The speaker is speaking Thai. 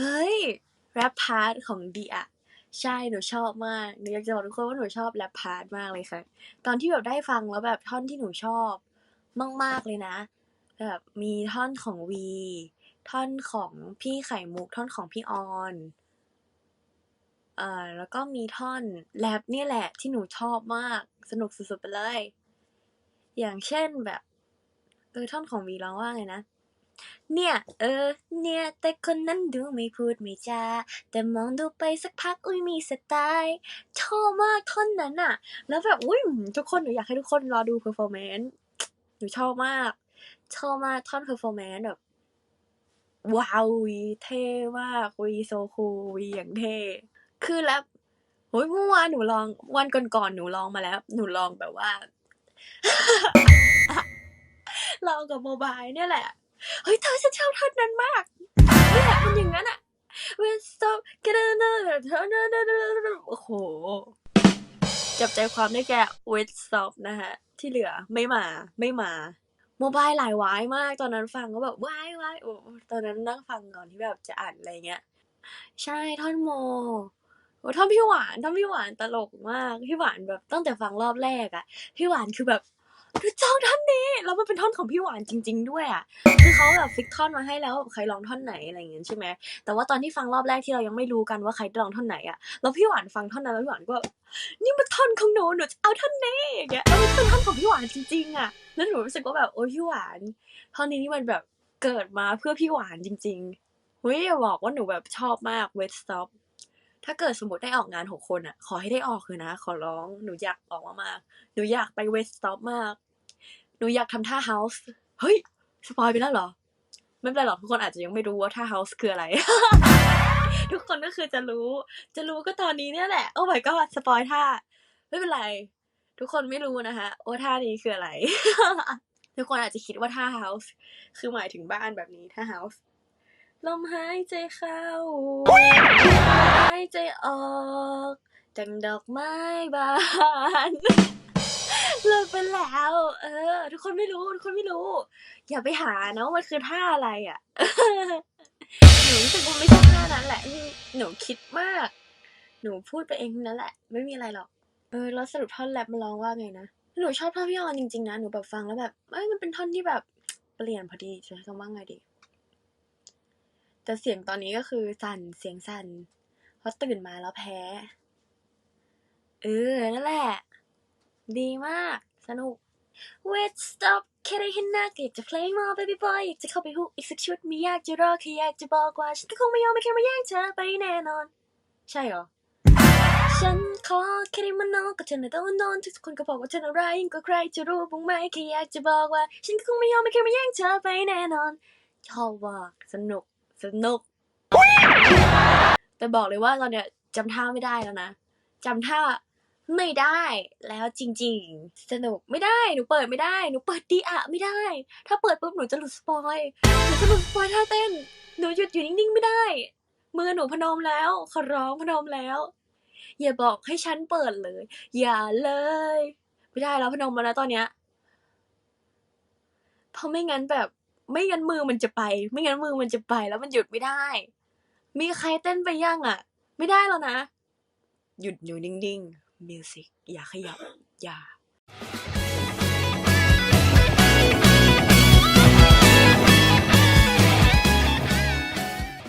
เฮ้ยแรปพาร์ทของดีอะใช่หนูชอบมากหนูอยากจะบอกทุกคนว่าหนูชอบแรปพาร์ทมากเลยค่ะ ตอนที่แบบได้ฟังแล้วแบบท่อนที่หนูชอบ มาก ๆ เลยนะ แบบมีท่อนของวี ท่อนของพี่ไข่มุก ท่อนของพี่ออนเอ่อแล้วก็มีท่อนแรปเนี่ยแหละที่หนูชอบมาก สนุกสุดๆไปเลย อย่างเช่นแบบเออท่อนของวีร้องว่าไงนะ เนี่ย เออ เนี่ย แต่คนนั้นดูไม่พูดไม่จา แต่มองดูไปสักพัก อุ้ยมีสไตล์ ชอบมากท่อนนั้นอะแล้วแบบ อุ้ยทุกคน หนูอยากให้ทุกคนรอดู performance หนูชอบมาก ชอบมากท่อน performance แบบ ว้าววีเท่มาก วีโซคูลวีอย่างเท่ คือแล้วโอ้ยเมื่อวานหนูลอง วันก่อนๆหนูลองมาแล้ว หนูลองแบบว่า ลองกับโมบายเนี่ยแหละ เฮ้ยเธอฉันชอบท่อนนั้นมากเนี่ยมันอย่างนั้นอะ We stop get another turn โอ้โห จับใจความได้แก่ Wait stop นะฮะ ที่เหลือไม่มาไม่มาโมบายหลายวายมากตอนนั้นฟังก็แบบวายวายโอ้ตอนนั้นนั่งฟังก่อนที่แบบจะอ่านอะไรเงี้ย ใช่ท่อนโมโอ้ท่อนพี่หวานท่อนพี่หวานตลกมากพี่หวานแบบตั้งแต่ฟังรอบแรกอะพี่หวานคือแบบ หนูจองท่อนนี้แล้วมันเป็นท่อนของพี่หวานจริง ๆ ด้วยอะคือเขาแบบฟิกท่อนมาให้แล้วใครร้องท่อนไหนอะไรอย่างเงี้ยใช่ไหมแต่ว่าตอนที่ฟังรอบแรกที่เรายังไม่รู้กันว่าใครร้องท่อนไหนอะแล้วพี่หวานฟังท่อนนั้นแล้วพี่หวานก็นี่มันท่อนของหนูหนูจะเอาท่อนนี้อย่างเงี้ยแล้วมันเป็นท่อนของพี่หวานจริงๆอะแล้วหนูรู้สึกว่าแบบโอ้ยพี่หวานท่อนนี้นี่มันแบบเกิดมาเพื่อพี่หวานจริงๆเฮ้ยอย่าบอกว่าหนูแบบชอบมาก Wet Stop ถ้าเกิดสมมติได้ออกงานหกคนอะขอให้ได้ออกเลยนะ ขอร้อง หนูอยากออกมากๆหนูอยากไปเวสต์ต็อปมาก หนูอยากทำท่าเฮาส์ เฮ้ย สปอยไปแล้วเหรอ ไม่เป็นไรหรอกทุกคนอาจจะยังไม่รู้ว่าท่าเฮาส์คืออะไร ทุกคนก็คือจะรู้ จะรู้ก็ตอนนี้เนี่ยแหละ โอ้ my god สปอยท่า ไม่เป็นไร ทุกคนไม่รู้นะคะว่าท่านี้คืออะไร ทุกคนอาจจะคิดว่าท่าเฮาส์คือหมายถึงบ้านแบบนี้ท่าเฮาส์ ลมหายใจเข้า หายใจออกดังดอกไม้บานเลิกไปแล้ว เออ ทุกคนไม่รู้ ทุกคนไม่รู้ อย่าไปหานะว่ามันคือท่าอะไรอะ หนูรู้สึกว่าไม่ใช่ท่านั้นแหละ หนูคิดมาก หนูพูดไปเองนั่นแหละ ไม่มีอะไรหรอก เออ แล้วสรุปท่อนแรปมันร้องว่าไงนะ หนูชอบท่อนพี่ออนจริงๆนะ หนูแบบฟังแล้วแบบเอ้ย มันเป็นท่อนที่แบบเปลี่ยนพอดีจะใช้คำว่าไงดี แต่เสียงตอนนี้ก็คือสั่นเสียงสั่นเพราะตื่นมาแล้วแพ้ เออ นั่นแหละ ดีมาก สนุก Wait stop แค่ได้เห็นหน้าก็อยากจะ play more baby boy อยากจะเข้าไปฮุกอีกสักชุดไม่อยากจะรอแค่อยากจะบอกว่า ฉันก็คงไม่ยอมไม่แค่มาแย่งเธอไปแน่นอน ใช่เหรอ ฉันขอแค่ได้มานอนกับเธอในตอนนอนทุกคนก็บอกว่าเธอน่ารักยิ่งกว่าใครจะรู้บ้างไหมแค่อยากจะบอกว่า ฉันก็คงไม่ยอมไม่แค่มาแย่งเธอไปแน่นอนชอบว่าสนุก สนุก แต่บอกเลยว่าตอนเนี้ยจำท่าไม่ได้แล้วนะจำท่าไม่ได้แล้วจริง ๆ สนุกไม่ได้หนูเปิดไม่ได้หนูเปิดดีอะไม่ได้ ถ้าเปิดปุ๊บหนูจะหลุดสปอยหนูจะหลุดสปอยท่าเต้นหนูหยุดอยู่นิ่งๆไม่ได้ มือหนูพนมแล้วขอร้องพนมแล้ว อย่าบอกให้ฉันเปิดเลย อย่าเลย ไม่ได้แล้วพนมมาแล้วตอนเนี้ยเพราะไม่งั้นแบบ ไม่งั้นมือมันจะไป ไม่งั้นมือมันจะไปแล้วมันหยุดไม่ได้ มีใครเต้นไปยังอะ ไม่ได้แล้วนะ หยุดอยู่นิ่งๆมิวสิกอย่าขยับ อย่า